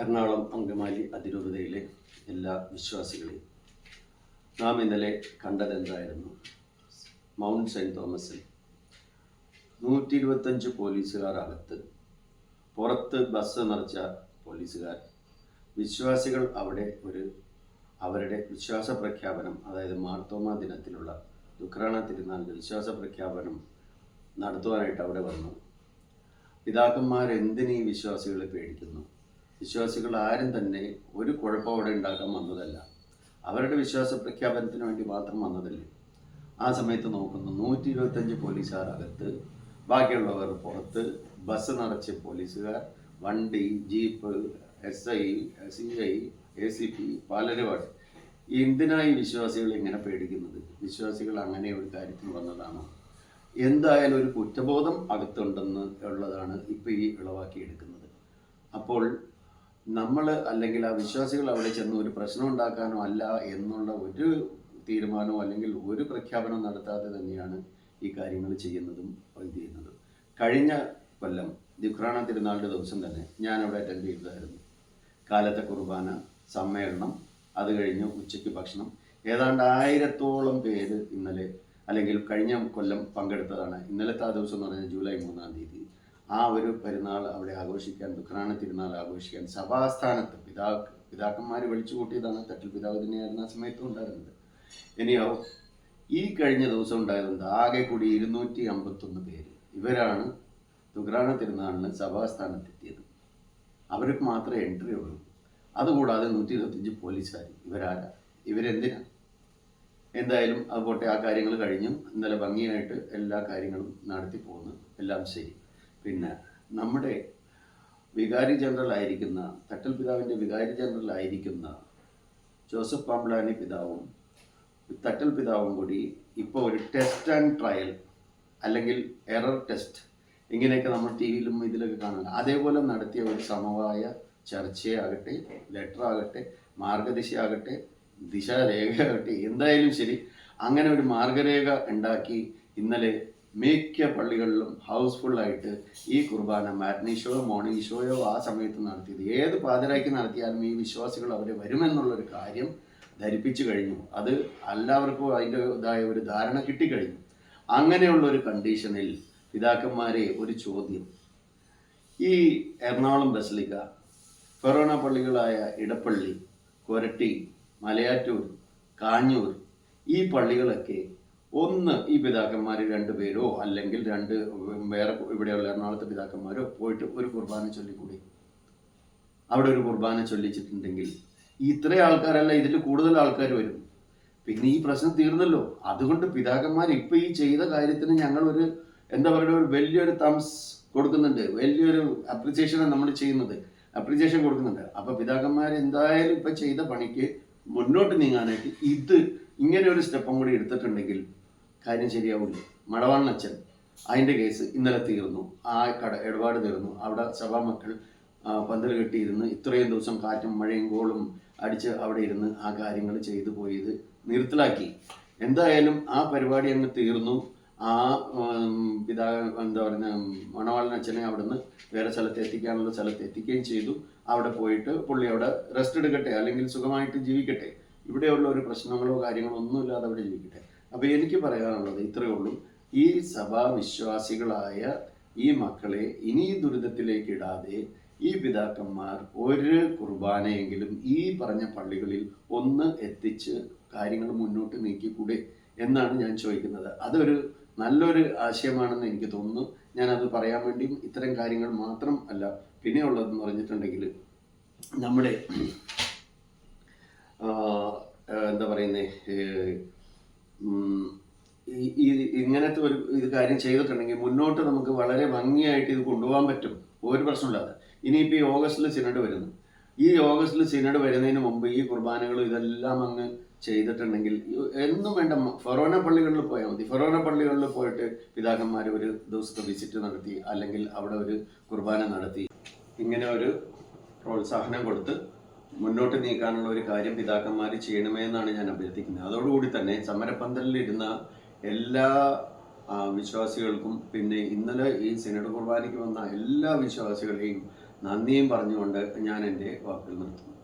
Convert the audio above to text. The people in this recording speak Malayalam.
എറണാകുളം അങ്കമാലി അതിരൂപതയിലെ എല്ലാ വിശ്വാസികളെയും നാം ഇന്നലെ കണ്ടതെന്തായിരുന്നു മൗണ്ട് സെന്റ് തോമസിൽ നൂറ്റി ഇരുപത്തഞ്ച് പോലീസുകാർ അകത്ത് പുറത്ത് ബസ് നിറച്ച പോലീസുകാർ. വിശ്വാസികൾ അവിടെ ഒരു അവരുടെ വിശ്വാസ പ്രഖ്യാപനം അതായത് മാർത്തോമ ദിനത്തിലുള്ള ദുഃഖറാണ തിരുനാളിന്റെ വിശ്വാസ പ്രഖ്യാപനം നടത്തുവാനായിട്ട് അവിടെ വന്നു. പിതാക്കന്മാരെന്തിനീ വിശ്വാസികളെ പേടിക്കുന്നു? വിശ്വാസികൾ ആരും തന്നെ ഒരു കുഴപ്പം അവിടെ ഉണ്ടാക്കാൻ വന്നതല്ല. അവരുടെ വിശ്വാസ പ്രഖ്യാപനത്തിന് വേണ്ടി മാത്രം വന്നതല്ലേ. ആ സമയത്ത് നോക്കുന്നു നൂറ്റി ഇരുപത്തഞ്ച് പോലീസുകാർ അകത്ത് ബാക്കിയുള്ളവർ പുറത്ത് ബസ് നിറച്ച് പോലീസുകാർ വണ്ടി jeep S I C I A C P പലരുമാണ് എന്തിനായി വിശ്വാസികൾ ഇങ്ങനെ പേടിക്കുന്നത്? വിശ്വാസികൾ അങ്ങനെ ഒരു കാര്യത്തിൽ വന്നതാണോ? എന്തായാലും ഒരു കുറ്റബോധം അകത്തുണ്ടെന്ന് ഉള്ളതാണ് ഇപ്പോൾ ഈ ഇളവാക്കിയെടുക്കുന്നത് അപ്പോൾ നമ്മൾ അല്ലെങ്കിൽ ആ വിശ്വാസികൾ അവിടെ ചെന്ന് ഒരു പ്രശ്നം ഉണ്ടാക്കാനോ അല്ല എന്നുള്ള ഒരു തീരുമാനമോ അല്ലെങ്കിൽ ഒരു പ്രഖ്യാപനം നടത്താതെ തന്നെയാണ് ഈ കാര്യങ്ങൾ ചെയ്യുന്നതും ഇത് ചെയ്യുന്നതും. കഴിഞ്ഞ കൊല്ലം ദുഖ്രാണ തിരുനാളിന്റെ ദിവസം തന്നെ ഞാൻ അവിടെ അറ്റൻഡ് ചെയ്തതായിരുന്നു. കാലത്തെ കുർബാന സമ്മേളനം അത് കഴിഞ്ഞ് ഉച്ചയ്ക്ക് ഭക്ഷണം. ഏതാണ്ട് ആയിരത്തോളം പേര് ഇന്നലെ അല്ലെങ്കിൽ കഴിഞ്ഞ കൊല്ലം പങ്കെടുത്തതാണ്. ഇന്നലത്തെ ആ ദിവസം എന്ന് പറഞ്ഞാൽ ജൂലൈ മൂന്നാം തീയതി. ആ ഒരു പെരുന്നാൾ അവിടെ ആഘോഷിക്കാൻ ദുഃഖനാണ് തിരുനാൾ ആഘോഷിക്കാൻ സഭാസ്ഥാനത്ത് പിതാ പിതാക്കന്മാർ വിളിച്ചു കൂട്ടിയതാണ്. തട്ടിൽ പിതാവ് തന്നെയായിരുന്നു സമയത്തും ഉണ്ടായിരുന്നത്. ഇനിയോ ഈ കഴിഞ്ഞ ദിവസം ഉണ്ടായിരുന്നത് ആകെ കൂടി ഇരുന്നൂറ്റി അമ്പത്തൊന്ന് പേര്. ഇവരാണ് ദുഗ്രാണ തിരുനാളിന് സഭാസ്ഥാനത്തെത്തിയത്. അവർക്ക് മാത്രമേ എൻട്രി ഉള്ളൂ. അതുകൂടാതെ നൂറ്റി ഇരുപത്തഞ്ച് പോലീസുകാർ ഇവരാരാ? ഇവരെന്തിനാ? എന്തായാലും അതുപോട്ടെ ആ കാര്യങ്ങൾ കഴിഞ്ഞും. ഇന്നലെ ഭംഗിയായിട്ട് എല്ലാ കാര്യങ്ങളും നടത്തി പോകുന്നു. എല്ലാം ശരി. പിന്നെ നമ്മുടെ വികാരി ജനറൽ ആയിരിക്കുന്ന തട്ടൽ പിതാവിന്റെ വികാരി ജനറൽ ആയിരിക്കുന്ന ജോസഫ് പാമ്പ്ലാനി പിതാവും തട്ടൽ പിതാവും കൂടി ഇപ്പോൾ ഒരു ടെസ്റ്റ് ആൻഡ് ട്രയൽ അല്ലെങ്കിൽ എറർ ടെസ്റ്റ് ഇങ്ങനെയൊക്കെ നമ്മൾ ടി വിയിലും ഇതിലൊക്കെ കാണുന്നത്. അതേപോലെ നടത്തിയ ഒരു സമവായ ചർച്ചയാകട്ടെ ലെറ്റർ ആകട്ടെ മാർഗദിശയാകട്ടെ ദിശാരേഖയാകട്ടെ എന്തായാലും ശരി അങ്ങനെ ഒരു മാർഗരേഖ ഉണ്ടാക്കി ഇന്നലെ മിക്ക പള്ളികളിലും ഹൗസ്ഫുള്ളായിട്ട് ഈ കുർബാന മാറ്റ്നി ഷോയോ മോർണിംഗ് ഷോയോ ആ സമയത്ത് നടത്തിയത്. ഏത് പാതിരാക്കി നടത്തിയാലും ഈ വിശ്വാസികൾ അവരെ വരുമെന്നുള്ളൊരു കാര്യം ധരിപ്പിച്ചു കഴിഞ്ഞു. അത് എല്ലാവർക്കും അതിന്റെതായ ഒരു ധാരണ കിട്ടിക്കഴിഞ്ഞു. അങ്ങനെയുള്ള ഒരു കണ്ടീഷനിൽ പിതാക്കന്മാരെ ഒരു ചോദ്യം. ഈ എറണാകുളം ബസലിക്ക ഫെറോണ പള്ളികളായ ഇടപ്പള്ളി കൊരട്ടി മലയാറ്റൂർ കാഞ്ഞൂർ ഈ പള്ളികളൊക്കെ ഒന്ന് ഈ പിതാക്കന്മാർ രണ്ട് പേരോ അല്ലെങ്കിൽ രണ്ട് വേറെ ഇവിടെയുള്ള എറണാകുളത്തെ പിതാക്കന്മാരോ പോയിട്ട് ഒരു കുർബാന ചൊല്ലിക്കൂടി? അവിടെ ഒരു കുർബാന ചൊല്ലിച്ചിട്ടുണ്ടെങ്കിൽ ഇത്ര ആൾക്കാരല്ല ഇതിൽ കൂടുതൽ ആൾക്കാർ വരും. പിന്നെ ഈ പ്രശ്നം തീർന്നല്ലോ. അതുകൊണ്ട് പിതാക്കന്മാർ ഇപ്പൊ ഈ ചെയ്ത കാര്യത്തിന് ഞങ്ങൾ ഒരു എന്താ പറയുക ഒരു വലിയൊരു തംസ് കൊടുക്കുന്നുണ്ട്. വലിയൊരു അപ്രിസിയേഷനാണ് നമ്മൾ ചെയ്യുന്നത്. അപ്രിസിയേഷൻ കൊടുക്കുന്നുണ്ട്. അപ്പൊ പിതാക്കന്മാർ എന്തായാലും ഇപ്പൊ ചെയ്ത പണിക്ക് മുന്നോട്ട് നീങ്ങാനായിട്ട് ഇത് ഇങ്ങനെ ഒരു സ്റ്റെപ്പും കൂടി എടുത്തിട്ടുണ്ടെങ്കിൽ കാര്യം ശരിയാവില്ല മടവാളനച്ഛൻ അതിന്റെ കേസ് ഇന്നലെ തീർന്നു. ആ കട ഇടപാട് തീർന്നു. അവിടെ സഭാമക്കൾ പന്തൽ കെട്ടിയിരുന്ന് ഇത്രയും ദിവസം കാറ്റും മഴയും കോളും അടിച്ച് അവിടെ ഇരുന്ന് ആ കാര്യങ്ങൾ ചെയ്തു പോയത് നിർത്തലാക്കി. എന്തായാലും ആ പരിപാടി അങ്ങ് തീർന്നു. ആ പിതാ എന്താ പറയുക മണവാളനച്ഛനെ അവിടുന്ന് വേറെ സ്ഥലത്ത് എത്തിക്കാനുള്ള സ്ഥലത്ത് എത്തിക്കുകയും ചെയ്തു. അവിടെ പോയിട്ട് പുള്ളി അവിടെ റെസ്റ്റ് എടുക്കട്ടെ അല്ലെങ്കിൽ സുഖമായിട്ട് ജീവിക്കട്ടെ. ഇവിടെയുള്ള ഒരു പ്രശ്നങ്ങളോ കാര്യങ്ങളോ ഒന്നുമില്ലാതെ അവിടെ ജീവിക്കട്ടെ. അപ്പോൾ എനിക്ക് പറയാനുള്ളത് ഇത്രയേ ഉള്ളൂ. ഈ സഭാ വിശ്വാസികളായ ഈ മക്കളെ ഇനി ദുരിതത്തിലേക്ക് ഇടാതെ ഈ പിതാക്കന്മാർ ഒരു കുർബാനയെങ്കിലും ഈ പറഞ്ഞ പള്ളികളിൽ ഒന്ന് എത്തിച്ച് കാര്യങ്ങൾ മുന്നോട്ട് നീക്കിക്കൂടെ എന്നാണ് ഞാൻ ചോദിക്കുന്നത്. അതൊരു നല്ലൊരു ആശയമാണെന്ന് എനിക്ക് തോന്നുന്നു. ഞാനത് പറയാൻ വേണ്ടിയും ഇത്തരം കാര്യങ്ങൾ മാത്രം അല്ല പിന്നെയുള്ളതെന്ന് പറഞ്ഞിട്ടുണ്ടെങ്കിൽ നമ്മുടെ എന്താ പറയുന്നേ ഏ, ഉം, ഈ- ഇങ്ങനത്തെ ഒരു ഇത് കാര്യം ചെയ്തിട്ടുണ്ടെങ്കിൽ മുന്നോട്ട് നമുക്ക് വളരെ ഭംഗിയായിട്ട് ഇത് കൊണ്ടുപോകാൻ പറ്റും. ഒരു പ്രശ്നമില്ലാതെ ഇനിയിപ്പോൾ ഈ ഓഗസ്റ്റിൽ സിനഡ് വരുന്നു. ഈ ഓഗസ്റ്റിൽ സിനഡ് വരുന്നതിന് മുമ്പ് ഈ കുർബാനകളും ഇതെല്ലാം അങ്ങ് ചെയ്തിട്ടുണ്ടെങ്കിൽ എന്നും വേണ്ട ഫൊറോന പള്ളികളിൽ പോയാൽ മതി. ഫൊറോന പള്ളികളിൽ പോയിട്ട് പിതാക്കന്മാർ ഒരു ദിവസത്തെ വിസിറ്റ് നടത്തി അല്ലെങ്കിൽ അവിടെ ഒരു കുർബാന നടത്തി. ഇങ്ങനെ ഒരു പ്രോത്സാഹനം കൊടുത്ത് മുന്നോട്ട് നീക്കാനുള്ള ഒരു കാര്യം പിതാക്കന്മാർ ചെയ്യണമേ എന്നാണ് ഞാൻ അഭ്യർത്ഥിക്കുന്നത്. അതോടുകൂടി തന്നെ സമരപന്തലിലിരുന്ന എല്ലാ വിശ്വാസികൾക്കും പിന്നെ ഇന്നലെ ഈ സിനഡ് കുർബാനയ്ക്ക് വന്ന എല്ലാ വിശ്വാസികളെയും നന്ദിയും പറഞ്ഞുകൊണ്ട് ഞാൻ എന്റെ വാക്കുകൾ നിർത്തുന്നു.